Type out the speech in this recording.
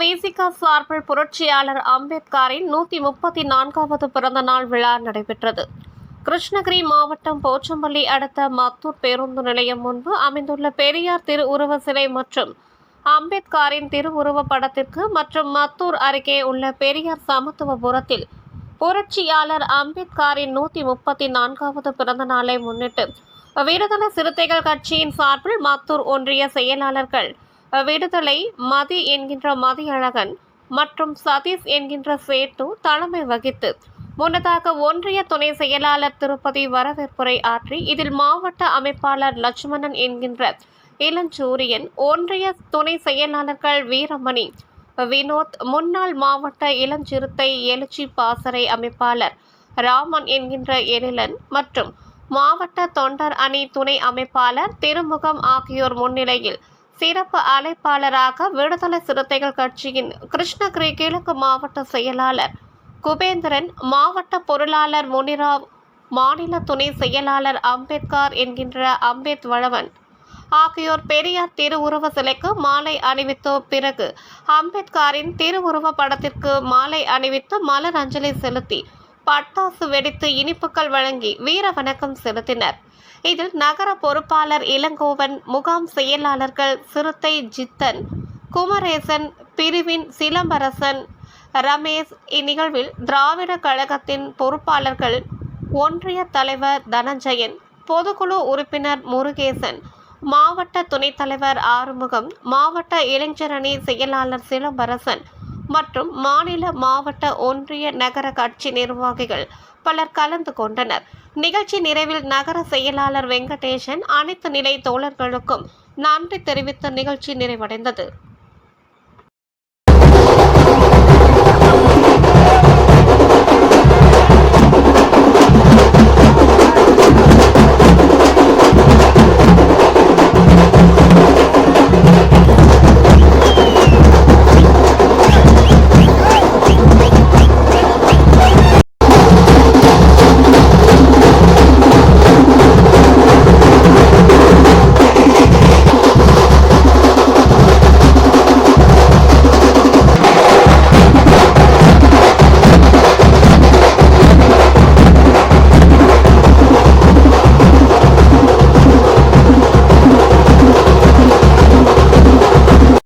பேசிகா சார்பில் புரட்சியாளர் அம்பேத்கரின் நூற்றி முப்பத்தி நான்காவது பிறந்த நாள் விழா நடைபெற்றது. கிருஷ்ணகிரி மாவட்டம் போச்சம்பள்ளி அடுத்த மத்தூர் பேருந்து நிலையம் முன்பு அமைந்துள்ள பெரியார் திருவுருவ சிலை மற்றும் அம்பேத்கரின் திருவுருவ படத்திற்கு மற்றும் மத்தூர் அருகே உள்ள பெரியார் சமத்துவபுரத்தில் புரட்சியாளர் அம்பேத்கரின் நூற்றி முப்பத்தி நான்காவது பிறந்த நாளை முன்னிட்டு விடுதலை சிறுத்தைகள் கட்சியின் சார்பில் மத்தூர் ஒன்றிய செயலாளர்கள் விடுதலை மதி என்கின்ற மதியழகன் மற்றும் சதீஷ் என்கின்ற சேட்டு தலைமை வகித்து முன்னதாக ஒன்றிய துணை செயலாளர் திருப்பதி வரவேற்புரை ஆற்றி இதில் மாவட்ட அமைப்பாளர் லட்சுமணன் என்கின்ற இளஞ்சூரியன் ஒன்றிய துணை செயலாளர்கள் வீரமணி வினோத் முன்னாள் மாவட்ட இளஞ்சிறுத்தை எழுச்சி பாசறை அமைப்பாளர் ராமன் என்கின்ற எழிலன் மற்றும் மாவட்ட தொண்டர் அணி துணை அமைப்பாளர் திருமுகம் ஆகியோர் முன்னிலையில் சிறப்பு அழைப்பாளராக விடுதலை சிறுத்தைகள் கட்சியின் கிருஷ்ணகிரி கிழக்கு மாவட்ட செயலாளர் குபேந்திரன் மாவட்ட பொருளாளர் முனிராவ் மாநில துணை செயலாளர் அம்பேத்கர் என்கின்ற அம்பேத் வளவன் ஆகியோர் பெரியார் திருவுருவ சிலைக்கு மாலை அணிவித்த பிறகு அம்பேத்கரின் திருவுருவ படத்திற்கு மாலை அணிவித்து மலர் அஞ்சலி செலுத்தி பட்டாசு வெடித்து இனிப்புகள் வழங்கி வீர வணக்கம் செலுத்தினர். இதில் நகர பொறுப்பாளர் இளங்கோவன் முகாம் செயலாளர்கள் சிறுத்தை ஜித்தன் குமரேசன் பிரிவின் சிலம்பரசன் ரமேஷ் இந்நிகழ்வில் திராவிட கழகத்தின் பொறுப்பாளர்கள் ஒன்றிய தலைவர் தனஞ்சயன் பொதுக்குழு உறுப்பினர் முருகேசன் மாவட்ட துணைத் தலைவர் ஆறுமுகம் மாவட்ட இளைஞரணி செயலாளர் சிலம்பரசன் மற்றும் மாநில மாவட்ட ஒன்றிய நகர கட்சி நிர்வாகிகள் பலர் கலந்து கொண்டனர். நிகழ்ச்சி நிறைவில் நகர செயலாளர் வெங்கடேசன் அனைத்து நிலை தோழர்களுக்கும் நன்றி தெரிவித்த நிகழ்ச்சி நிறைவடைந்தது.